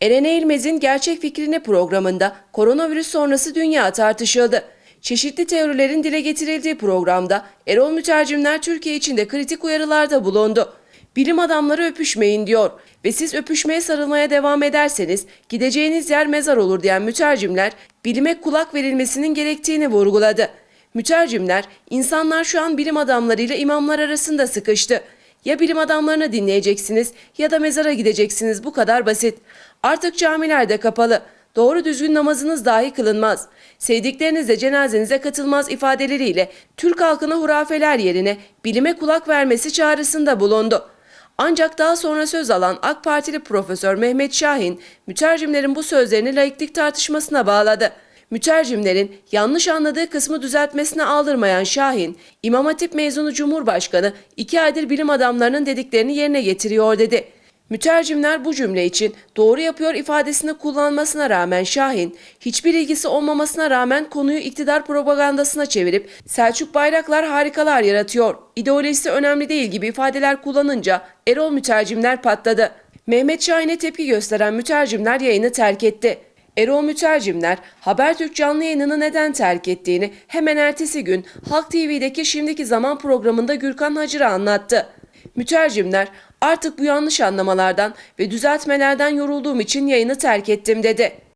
Eren Eğilmez'in Gerçek Fikrini programında koronavirüs sonrası dünya tartışıldı. Çeşitli teorilerin dile getirildiği programda Erol Mütercimler Türkiye için de kritik uyarılarda bulundu. Bilim adamları öpüşmeyin diyor ve siz öpüşmeye sarılmaya devam ederseniz gideceğiniz yer mezar olur diyen mütercimler bilime kulak verilmesinin gerektiğini vurguladı. Mütercimler insanlar şu an bilim adamlarıyla imamlar arasında sıkıştı. Ya bilim adamlarını dinleyeceksiniz ya da mezara gideceksiniz bu kadar basit. Artık camiler de kapalı. Doğru düzgün namazınız dahi kılınmaz. Sevdikleriniz de cenazenize katılmaz ifadeleriyle Türk halkına hurafeler yerine bilime kulak vermesi çağrısında bulundu. Ancak daha sonra söz alan AK Partili Profesör Mehmet Şahin, mütercimlerin bu sözlerini laiklik tartışmasına bağladı. Mütercimlerin yanlış anladığı kısmı düzeltmesine aldırmayan Şahin, İmam Hatip mezunu Cumhurbaşkanı iki aydır bilim adamlarının dediklerini yerine getiriyor dedi. Mütercimler bu cümle için doğru yapıyor ifadesini kullanmasına rağmen Şahin, hiçbir ilgisi olmamasına rağmen konuyu iktidar propagandasına çevirip Selçuk Bayraklar harikalar yaratıyor, ideolojisi önemli değil gibi ifadeler kullanınca Erol mütercimler patladı. Mehmet Şahin'e tepki gösteren mütercimler yayını terk etti. Erol Mütercimler Habertürk canlı yayınını neden terk ettiğini hemen ertesi gün Halk TV'deki Şimdiki Zaman programında Gürkan Hacır'a anlattı. Mütercimler artık bu yanlış anlamalardan ve düzeltmelerden yorulduğum için yayını terk ettim dedi.